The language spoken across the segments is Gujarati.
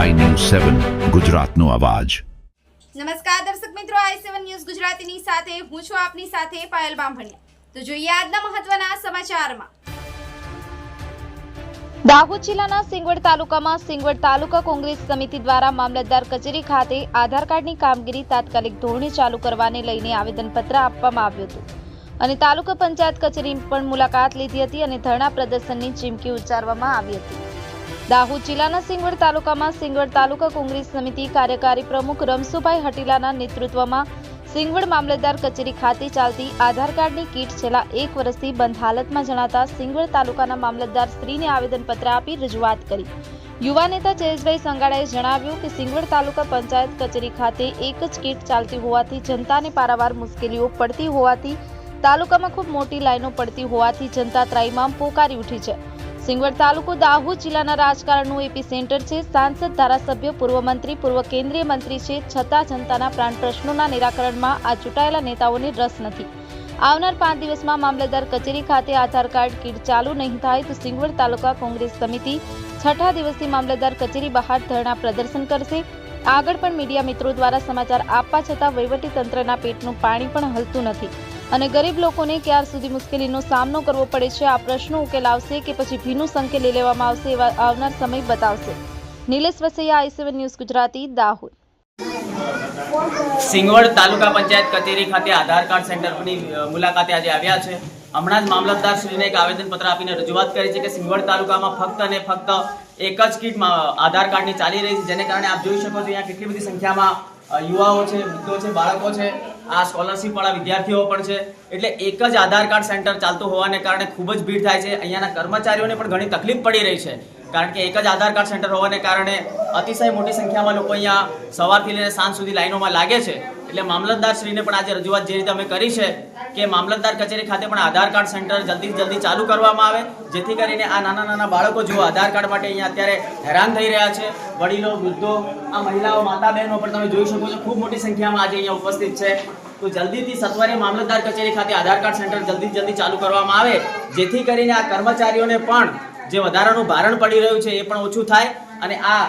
સેવન ગુજરાતનો અવાજ. નમસ્કાર દર્શક મિત્રો આઈ સેવન ન્યૂઝ ગુજરાતીની સાથે હું છું આપની સાથે પાયલ બામભણિયા. તો જોઈએ આજના મહત્વના સમાચારમાં. દાહોદ જિલ્લાના સિંગવડ તાલુકામાં સિંગવડ તાલુકા કોંગ્રેસ સમિતિ દ્વારા મામલતદાર કચેરી ખાતે આધાર કાર્ડની કામગીરી તાત્કાલિક ધોરણે ચાલુ કરવાને લઈને આવેદનપત્ર આપવામાં આવ્યું હતું. અને તાલુકા પંચાયત કચેરી પણ મુલાકાત લીધી હતી અને ધરણા પ્રદર્શનની ચીમકી ઉચ્ચારવામાં આવી હતી. દાહોદ જિલ્લાના સિંગવડ તાલુકામાં સિંગવડ તાલુકા કોંગ્રેસ સમિતિ કાર્યકારી પ્રમુખ રમસુભાઈ હટીલાના નેતૃત્વમાં સિંગવડ મામલતદાર કચેરી ખાતે ચાલતી આધાર કાર્ડની કીટ છેલ્લા એક વર્ષથી બંધ હાલતમાં જણાતા સિંગવડ તાલુકાના મામલતદાર શ્રીને આવેદનપત્ર આપી રજૂઆત કરી. યુવા નેતા જયેશભાઈ સંગાડાએ જણાવ્યું કે સિંગવડ તાલુકા પંચાયત કચેરી ખાતે એક જ કીટ ચાલતી હોવાથી જનતાને પારાવાર મુશ્કેલીઓ પડતી હોવાથી તાલુકામાં ખૂબ મોટી લાઈનો પડતી હોવાથી જનતા ત્રાઈમામ પોકારી ઉઠી છે. સિંગવડ તાલુકો દાહોદ જિલ્લાના રાજકારણનું એપી સેન્ટર છે. સાંસદ, ધારાસભ્ય, પૂર્વ મંત્રી, પૂર્વ કેન્દ્રીય મંત્રી છે. છતાં જનતાના પ્રાણ પ્રશ્નોના નિરાકરણમાં આ ચૂંટાયેલા નેતાઓને રસ નથી. આવનાર પાંચ દિવસમાં મામલતદાર કચેરી ખાતે આધાર કાર્ડ કીટ ચાલુ નહીં થાય તો સિંગવડ તાલુકા કોંગ્રેસ સમિતિ છઠ્ઠા દિવસથી મામલતદાર કચેરી બહાર ધરણા પ્રદર્શન કરશે. આગળ પણ મીડિયા મિત્રો દ્વારા સમાચાર આપવા છતાં વહીવટી તંત્રના પેટનું પાણી પણ હલતું નથી. અને ગરીબ લોકોને ક્યાર સુધી મુશ્કેલીનો સામનો કરવો પડે છે? આ પ્રશ્નો ઉકેલ આવશે કે પછી ભીનું સંકેલી લેવામાં આવશે એવા આવનાર સમય બતાવશે. Nilesh Vasaiya, I seven news Gujarati, Dahod. Singvad તાલુકા પંચાયત કચેરી ખાતે આધાર કાર્ડ સેન્ટરની મુલાકાતે આજે આવ્યા છે. હમણાં જ મામલતદાર શ્રીને એક આવેદનપત્ર આપીને રજૂઆત કરી છે કે સિંગવડ તાલુકામાં ફક્ત અને ફક્ત એક જ કીટ આધાર કાર્ડની ચાલી રહી છે. જેને કારણે આપ જોઈ શકો છો, અહીંયા કેટલી બધી સંખ્યામાં યુવાઓ છે, વૃદ્ધો છે, બાળકો છે. આ સ્કોલરશિપ વાળા વિદ્યાર્થીઓ પણ છે. એટલે એક જ આધાર કાર્ડ સેન્ટર ચાલતું હોવાને કારણે ખૂબ જ ભીડ થાય છે. અહીંયાના કર્મચારીઓને પણ ઘણી તકલીફ પડી રહી છે. કારણ કે એક જ આધાર કાર્ડ સેન્ટર હોવાને કારણે અતિશય મોટી સંખ્યામાં લોકો અહીંયા સવારથી લઈને સાંજ સુધી લાઈનોમાં લાગે છે. એટલે મામલતદાર શ્રીને પણ આજે રજૂઆત જે રીતે અમે કરી છે કે મામલતદાર કચેરી ખાતે પણ આધાર કાર્ડ સેન્ટર જલ્દી જલ્દી ચાલુ કરવામાં આવે, જેથી કરીને આ નાના નાના બાળકો જો આધાર કાર્ડ માટે અહીંયા અત્યારે હેરાન થઈ રહ્યા છે. વડીલો, વૃદ્ધો, આ મહિલાઓ, માતા બહેનો પણ તમે જોઈ શકો છો, ખૂબ મોટી સંખ્યામાં આજે અહીંયા ઉપસ્થિત છે. તો જલ્દીથી સત્વરે મામલતદાર કચેરી ખાતે આધાર કાર્ડ સેન્ટર જલ્દી જલ્દી ચાલુ કરવામાં આવે, જેથી કરીને આ કર્મચારીઓને પણ જે વધારાનું ભારણ પડી રહ્યું છે એ પણ ઓછું થાય અને આ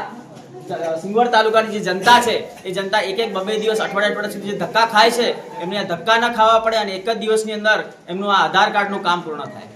સિંગવડ તાલુકાની જે જનતા છે, એ જનતા એક એક બબે દિવસ, અઠવાડિયા અઠવાડિયા સુધી જે ધક્કા ખાય છે, એમને આ ધક્કા ના ખાવા પડે અને એક જ દિવસની અંદર એમનું આ આધાર કાર્ડનું કામ પૂર્ણ થાય.